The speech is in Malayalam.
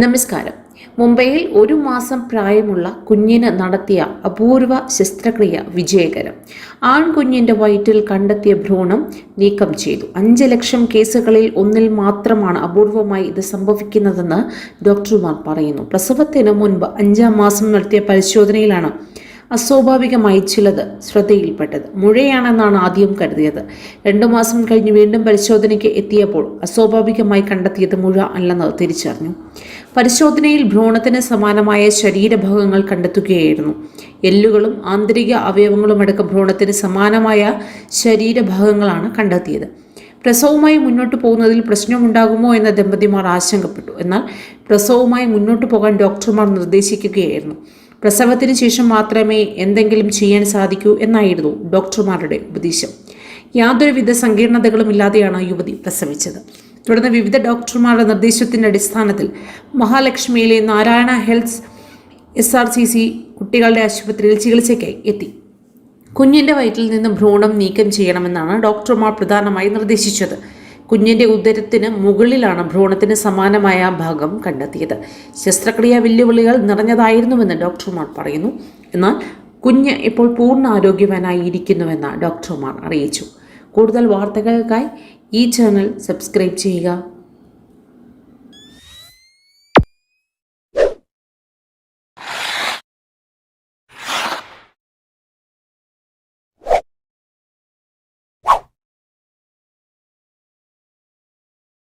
നമസ്കാരം. മുംബൈയിൽ ഒരു മാസം പ്രായമുള്ള കുഞ്ഞിന് നടത്തിയ അപൂർവ ശസ്ത്രക്രിയ വിജയകരം. ആൺകുഞ്ഞിന്റെ വയറ്റിൽ കണ്ടെത്തിയ ഭ്രൂണം നീക്കം ചെയ്തു. അഞ്ച് ലക്ഷം കേസുകളിൽ ഒന്നിൽ മാത്രമാണ് അപൂർവമായി ഇത് സംഭവിക്കുന്നതെന്ന് ഡോക്ടർമാർ പറയുന്നു. പ്രസവത്തിന് മുൻപ് അഞ്ചാം മാസം നടത്തിയ പരിശോധനയിലാണ് അസ്വാഭാവികമായി ചിലത് ശ്രദ്ധയിൽപ്പെട്ടത്. മുഴയാണെന്നാണ് ആദ്യം കരുതിയത്. രണ്ടു മാസം കഴിഞ്ഞ് വീണ്ടും പരിശോധനയ്ക്ക് എത്തിയപ്പോൾ അസ്വാഭാവികമായി കണ്ടെത്തിയത് മുഴ അല്ലെന്ന് തിരിച്ചറിഞ്ഞു. പരിശോധനയിൽ ഭ്രൂണത്തിന് സമാനമായ ശരീരഭാഗങ്ങൾ കണ്ടെത്തുകയായിരുന്നു. എല്ലുകളും ആന്തരിക അവയവങ്ങളും അടക്കം ഭ്രൂണത്തിന് സമാനമായ ശരീരഭാഗങ്ങളാണ് കണ്ടെത്തിയത്. പ്രസവവുമായി മുന്നോട്ട് പോകുന്നതിൽ പ്രശ്നമുണ്ടാകുമോ എന്ന ദമ്പതിമാർ ആശങ്കപ്പെട്ടു. എന്നാൽ പ്രസവവുമായി മുന്നോട്ട് പോകാൻ ഡോക്ടർമാർ നിർദ്ദേശിക്കുകയായിരുന്നു. പ്രസവത്തിന് ശേഷം മാത്രമേ എന്തെങ്കിലും ചെയ്യാൻ സാധിക്കൂ എന്നായിരുന്നു ഡോക്ടർമാരുടെ ഉപദേശം. യാതൊരുവിധ സങ്കീർണതകളും ഇല്ലാതെയാണ് യുവതി പ്രസവിച്ചത്. തുടർന്ന് വിവിധ ഡോക്ടർമാരുടെ നിർദ്ദേശത്തിന്റെ അടിസ്ഥാനത്തിൽ മഹാലക്ഷ്മിയിലെ Narayana health S R C C കുട്ടികളുടെ ആശുപത്രിയിൽ ചികിത്സയ്ക്കായി എത്തി. കുഞ്ഞിന്റെ വയറ്റിൽ നിന്ന് ഭ്രൂണം നീക്കം ചെയ്യണമെന്നാണ് ഡോക്ടർമാർ പ്രധാനമായി നിർദ്ദേശിച്ചത്. കുഞ്ഞിന്റെ ഉദരത്തിന് മുകളിലാണ് ഭ്രൂണത്തിന് സമാനമായ ഭാഗം കണ്ടെത്തിയത്. ശസ്ത്രക്രിയ വെല്ലുവിളികൾ നിറഞ്ഞതായിരുന്നുവെന്ന് ഡോക്ടർമാർ പറയുന്നു. എന്നാൽ കുഞ്ഞ് ഇപ്പോൾ പൂർണ ആരോഗ്യവാനായി ഇരിക്കുന്നുവെന്ന് ഡോക്ടർമാർ അറിയിച്ചു. കൂടുതൽ വാർത്തകൾക്കായി ഈ ചാനൽ സബ്സ്ക്രൈബ് ചെയ്യുക.